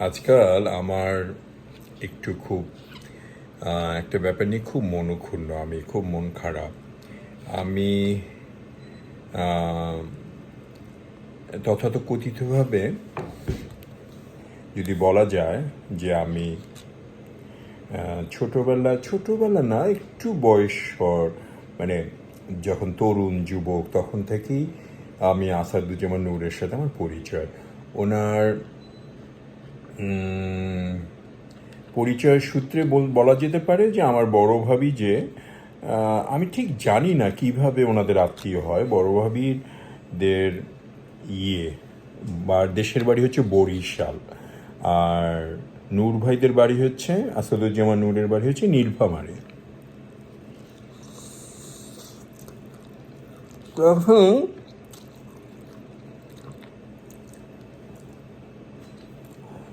আজকাল আমার একটু খুব একটা ব্যাপার নিয়ে খুব মনক্ষুণ্ণ আমি খুব মন খারাপ। আমি আহ, তথাতকথিতভাবে যদি বলা যায় যে আমি ছোটোবেলা ছোটবেলা না একটু বয়স মানে যখন তরুণ যুবক তখন থেকেই আমি আসাদুজ্জামান নূরের সাথে আমার পরিচয়। ওনার পরিচয় সূত্রে বল- যেতে পারে যে আমার বড় ভাবি যে আমি ঠিক জানি না কীভাবে ওনাদের আত্মীয় হয়। বড় ভাবিদের ইয়ে বা দেশের বাড়ি হচ্ছে বরিশাল। আর নূর ভাইদের বাড়ি হচ্ছে, আসাদুজ্জামান নূরের বাড়ি হচ্ছে নীলফামারে। তখন